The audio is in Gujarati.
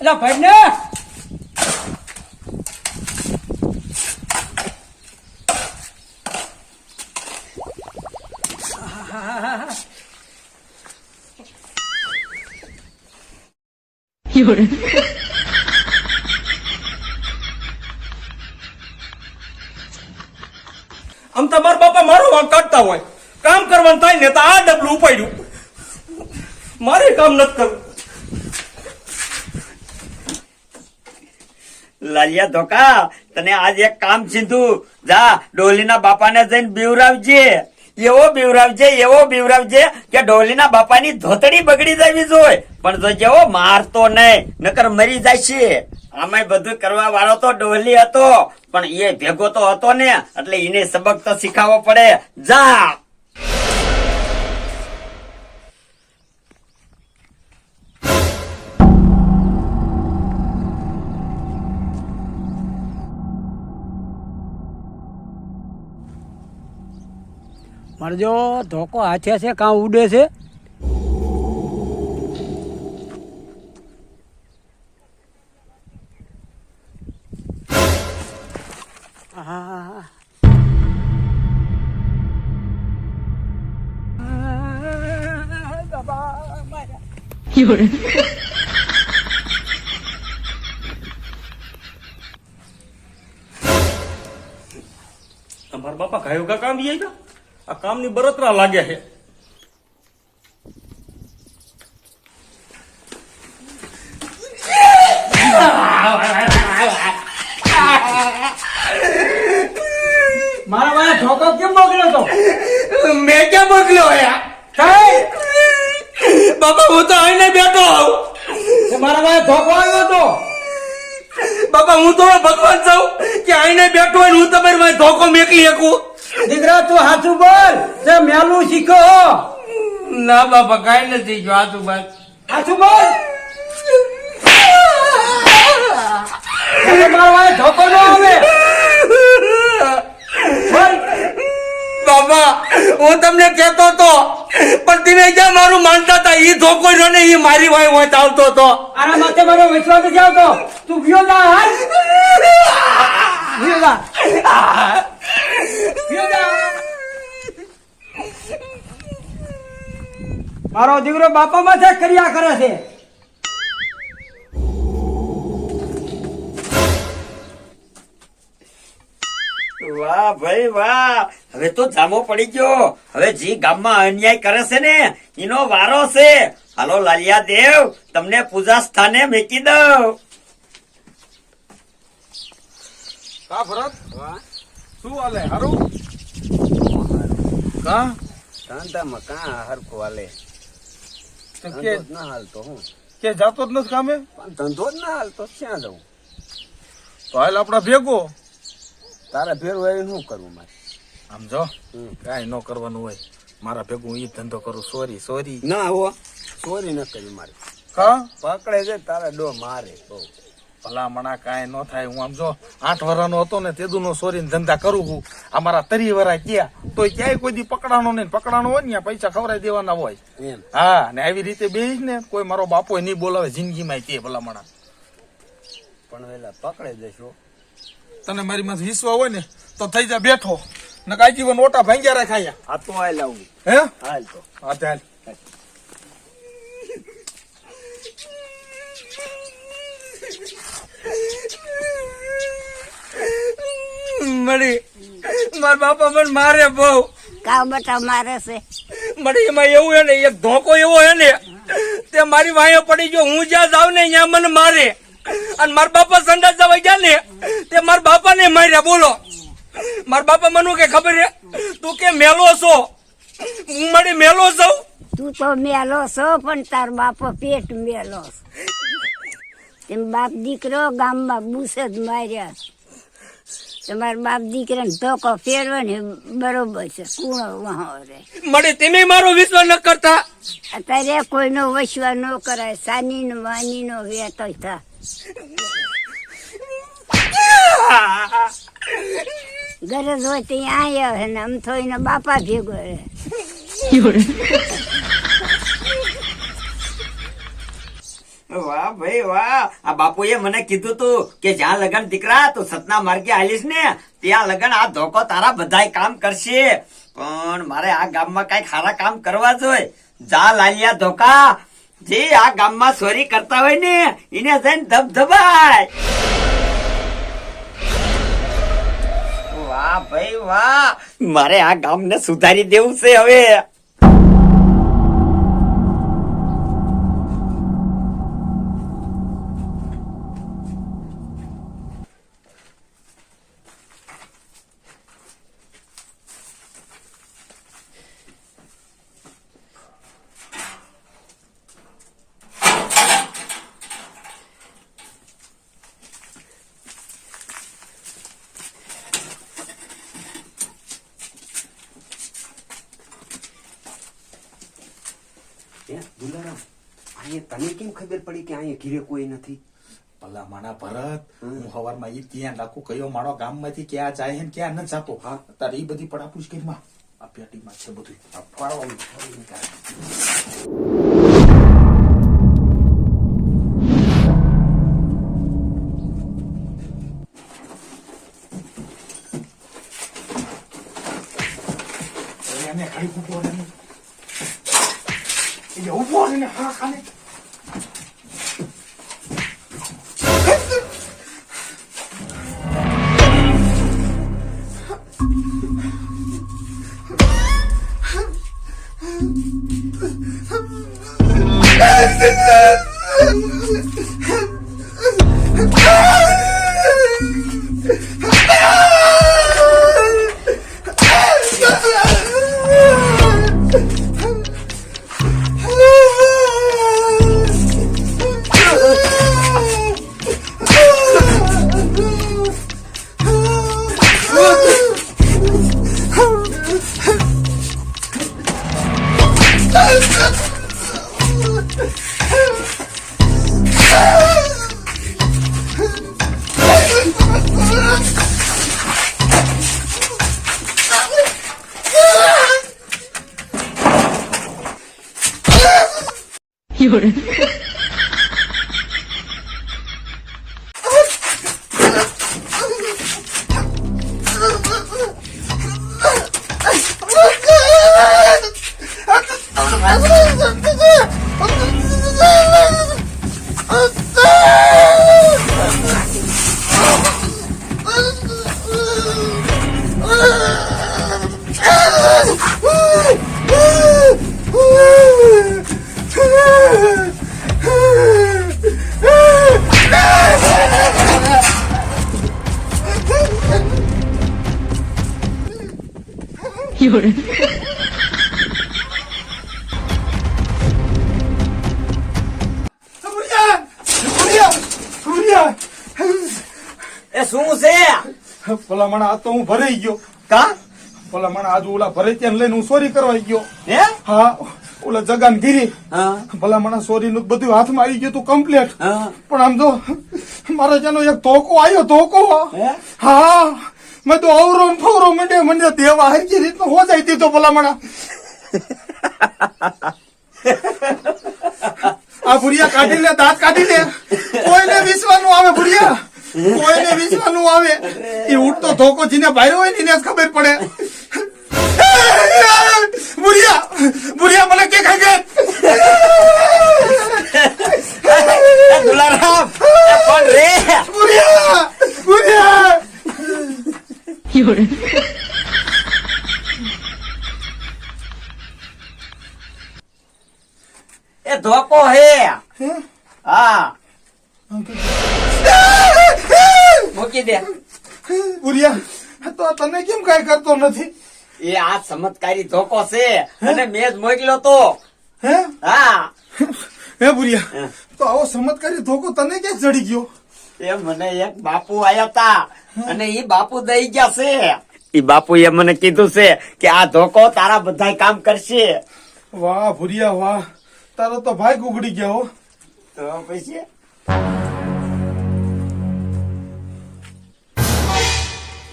એટલે ભાઈ ને આમ તમારા બાપા મારો વાંક કાઢતા હોય. કામ કરવાનું થાય ને તો આ ડબલું ઉપાડ્યું. મારે કામ નથી કરવું. લાલિયા ધોકા, તને આજ એક કામ સીધું. જા, ડોલીના બાપાને જઈને બીવરાવજે. એવો બીવરાવજે એવો બીવરાવજે કે ડોલીના બાપાની ધોતડી બગડી જવી જોઈએ પણ જો જેવો મારતો નહીં, નકર મરી જાય છે આમાં બધું કરવા વાળો તો ડોલી હતો, પણ એ ભેગો તો હતો ને, એટલે એને સબક તો શીખાવવો પડે. જા. મારજો ધોકો હાથે છે કાં ઉડે છે આ. બાબા, માર્યા. તમારા બાપા ગાયો ગા કામ બી આવ્યા આ કામની બરતરા લાગ્યા છે. મારા ભાઈ ધોકો કેમ મોકલ્યો તો? મેં ક્યાં મોકલ્યો બાપા હું તો આઈને બેઠો. તે મારા ભાઈ ધોકો આવ્યો તો? બાપા હું તો ભગવાન છું કે આઈને બેઠો હોય હું તમારી ધોકો મેકલી શકું? દીકરા તું હાથું બોલ. તે મેલું શીખો. ના બાપા કાંઈ નથી જો હાથું બોલ. એટલે મારા ભાઈ ધોકો ન આવે. બોલ. બાબા હું તમને કહેતો તો પણ તમે ક્યાં મારું માનતા હતા એ ધોકો રહ્યો ને એ મારી વાય હોય ચાલતો હતો. આના માથે મારો વિશ્વાસ નથી આવતો. તું ગયો જા હાલ. ગયો જા ગયો જા મારો દીકરો બાપા માથે કર્યા કરે છે. વાહ ભાઈ વાહ. હવે તો જામો પડી ગયો. હવે જી ગામમાં અન્યાય કરે છે ને એનો વારો છે. હાલો લાલિયા દેવ તમને પૂજા સ્થાને મેકી દઉં. કા ભરત? શું હાલે? હારું? કા? ધંધામાં કાં હરખું હાલે કે ના હાલતો હું. કે જાતો જ નથી કામે? ધંધો જ ના હાલતો ક્યાં જવું તો હાલ આપડા ભેગો. તારે ભેરું આવીને શું કરવું મારે? આમ જો. કાંઈ ન કરવાનું હોય. મારા ભેગું ઈ ધંધો કરું. સોરી સોરી ના હો ચોરી ન કરી મારે. કા પકડે છે તારા ડો મારે બહુ. ભલામણા કાંઈ ન થાય. હું આમ જો આઠ વરાનો હતો ને તેદુનો સોરીને ધંધા કરું છું. આ મારા તરી વરા ક્યાં? તો ક્યાંય કોઈ દી પકડાનો નહીં. પકડાનો હોય ને પૈસા ખવડાવી દેવાના હોય. હા ને આવી રીતે બેસ ને કોઈ મારો બાપો નહીં બોલાવે જિંદગીમાં તે ભલામણા. પણ વેલા પકડે દેશો તને મારી માં વિશ્વા હોય ને તો થઈ જા બેઠો. ને કાંઈ જીવન ઓટા ભાંગ્યા રાખાયા આ તો હાલ આવું. હે? હાલ તો. હા ચાલ મળી. મારા બાપા મને મારે બહુ. કામ બટા મારે છે. મળી એમાં એવું હે ને એક ધોકો એવો હે ને તે મારી વાયો પડી ગયો હું જ્યાં જાઉં ને ત્યાં મને મારે. અને મારા બાપા સંડાસ જવા ગયા ને તે મારા બાપા ને માર્યા બોલો. મારા બાપા મને કે ખબર હે તું કે મેલો છો? હું મારી મેલો છું? તું તો મેલો છો પણ તાર બાપો પેટ મેલો છે. તેમ બાપ દીકરો ગામમાં બુસ જ માર્યા તમારા બાપ દીકરાને ધોકો ફેરવો ને બરોબર છે કુણો વહો રે મળે તમે મારો વિશ્વાસ ન કરતા. અત્યારે કોઈનો વસવા ન કરાય સાની નો વાની નો વેતો થા. ગરજ હોય તો અહીંયા આવે ને આમ થોઈને બાપા ભેગો રહે. ભાઈ, વાહ. આ બાપુએ મને કીધું તું કે જ્યાં લગન દીકરા, તું સતના માર્ગે આવીશ ને, ત્યાં લગન આ ધોકો તારા બધાય કામ કરશે. પણ મારે આ ગામમાં કઈ ખારા કામ કરવા જોઈએ જા લાલિયા ધોકા. જે આ ગામમાં ચોરી કરતા હોય ને, એને જઈને ધબધબાય. વાહ ભાઈ, વાહ. મારે આ ગામને સુધારી દેવું છે હવે. અહીંયા તને કેમ ખબર પડી કે અહીંયા ઘીરે કોઈ નથી? ભલા માણા ભરત હું. સવારમાં એ ત્યાં લાખું કયો મારો ગામમાંથી ક્યાં જાય હે ને ક્યાં ન જાતો. હા. તારે એ બધી પડાપૂછ કરી માં. આ પેટીમાં છે બધું 金 રહે ને શું છે? ભલા આ તો હું ભરાઈ ગયો. કા? ભલા માણા આજ ઓલા ભરે ત્યાં લઈને હું સોરી કરવા ગયો. હે? હા ઓલા જગાન ગીરી હા. ભલા માણા નું બધું હાથમાં આવી ગયું તું કમ્પ્લેટ હા. પણ આમ જો મારા ત્યાંનો એક ધોકો આવ્યો ધોકો. હે? હા મેં તો અવરો ફવરો મંડે મંડે દેવા હરકી રીતનો હોજાઈ દીધો ભલામણા. આ ભુરિયા કાઢી લે, દાંત કાઢી લે. કોઈને વિશ્વાનું આવે ભુરિયા? કોઈને વિશ્વાનું આવે? એ ઉઠતો ધોકો જીને ભાઈ હોય ને એને ખબર પડે. ભુરિયા ભુરિયા મને કે ખાઈ એ દુલારામ એ કોણ રે ભુરિયા ભુરિયા એ ધોકો હે? હા. મૂકી દે. ભુરિયા તો તને કેમ કઈ કરતો નથી? એ આ ચમત્કારી ધોકો છે. અને મેં જ મોકલ્યો તો. હે? હા. હે ભુરિયા તો આવો ચમત્કારી ધોકો તને ક્યાં ચડી ગયો? એ મને એક બાપુ આયા તા. અને ઈ બાપુ દઈ ગયા છે. ઈ બાપુ એ મને કીધું છે કે આ ધોકો તારા બધા કામ કરશે. વાહ ભુરિયા વાહ. તારો તો ભાઈ ગુગડી ગયો હો. તો પછી